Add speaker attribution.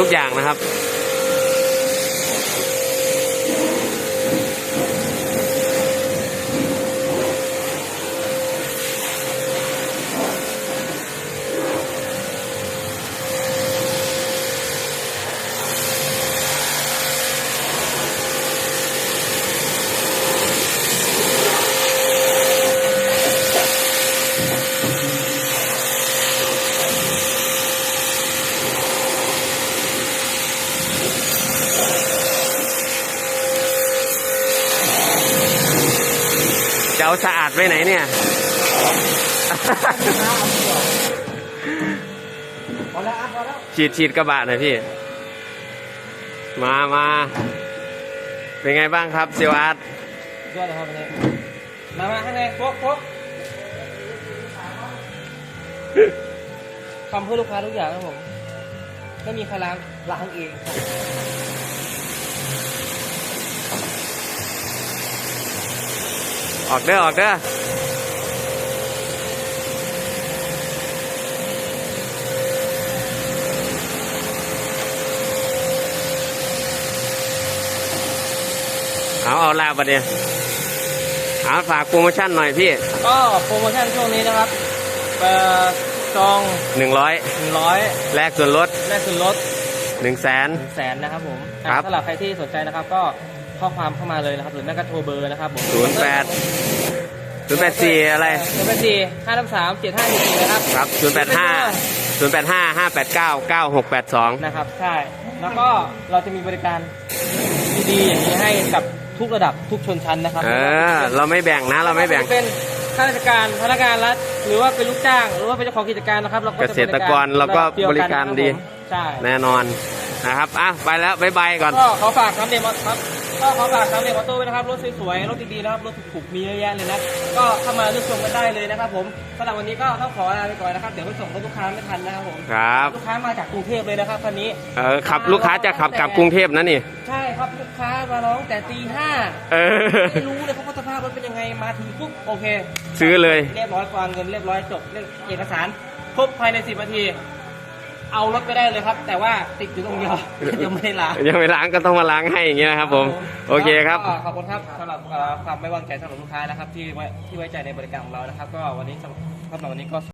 Speaker 1: ทุกอย่างนะครับ จะเอาสะอาดไปไหนเนี่ยฉีดฉีดกระบะหน่อยพี่ มามาเป็นไงบ้างครับเซลอาร์ต
Speaker 2: ยอดเลยครับวันนี้มามาข้างในพวกพวกทำเพื่อลูกค้าทุกอย่างครับผม ไม่มีใครล้างล้างเองครับ
Speaker 1: ออกเด้อออกเด้อเอาเอาลาบัดเนี่ยเอาฝากโปรโมชั่นหน่อยพี่
Speaker 2: ก็โปรโมชั่นช่วงนี้นะครับเอ่อจอง
Speaker 1: หนึ่งร้อย
Speaker 2: หนึ่งร้อย
Speaker 1: แลกส่วนลด
Speaker 2: แลกส่วนลด
Speaker 1: หนึ่งแสน
Speaker 2: หนึ่งแสนนะครับผม
Speaker 1: ครับ
Speaker 2: สำหรับใครที่สนใจนะครับก็ ข้อความเข้ามาเลยนะครับหรือไม่ก็โทรเบอร์นะครับผม
Speaker 1: ศูนย์แปดศูนย์แปดสี่อะไร
Speaker 2: ศูนย์แปดสี่ห้าสามเจ็ดห้าสี่สี่นะครับ
Speaker 1: ครับศูนย์แปดห้าศูนย์แปดห้าห้าแปดเก้าเก้าหกแปดสอง
Speaker 2: นะครับใช่แล้วก็เราจะมีบริการดีๆอย่างนี้ให้กับทุกระดับทุกชนชั้นนะครับ
Speaker 1: เออเราไม่แบ่งนะเราไม่แบ่ง
Speaker 2: เป็นข้าราชการพนักงานรัฐหรือว่าเป็นลูกจ้าง หรือว่าเป็นเจ้าของกิจการนะครับเราก็
Speaker 1: เก
Speaker 2: จะ
Speaker 1: ษตรกรเราก็บริการดี
Speaker 2: ใช่
Speaker 1: แน่นอนนะครับอะไปแล้วบ๊ายบายก่อน
Speaker 2: ก็ขอฝากน้ำเดมอครับ ก็ขอฝากน้ำเดมออโต้ไว้นะครับ รถสวยๆ รถดีๆ นะครับ รถถูกๆ มีเยอะแยะเลยนะ ก็เข้ามาเลือกชมกันได้เลยนะครับผมสำหรับวันนี้ก็ต้องขอลาไปก่อนนะครับ เดี๋ยวไปส่งรถลูกค้าไม่ทันนะครับผม
Speaker 1: ครับ
Speaker 2: ลูกค้ามาจากกรุงเทพเลยนะครับคันนี้
Speaker 1: เออขับลูกค้าจะขับกลับกรุงเทพนะนี่
Speaker 2: ใช่ครับลูกค้ามาร้องแต่ตีห้า
Speaker 1: เออ
Speaker 2: ไม่รู้เลยครับว่าสภาพรถเป็นยังไง มาถึงปุ๊บโอเค
Speaker 1: ซื้อเลย
Speaker 2: เรียบร้อยฟังเงินเรียบร้อยจบเรื่องเอกสารครบภายในสิบนาที เอารถไปได้เลยครับ แต่ว่าติดอยู่ตรงเดียวยังไม่ได้ล้าง
Speaker 1: ยังไม่ล้างก็ต้องมาล้างให้อย่างเงี้ยนะครับผมโอเคครับ
Speaker 2: ก็ขอบคุณครับสำหรับเอ่อความไว้วางใจสำหรับลูกค้านะครับ ที่ไว้ที่ไว้ใจในบริการของเรานะครับ ก็วันนี้สำหรับสำหรับวันนี้ก็ส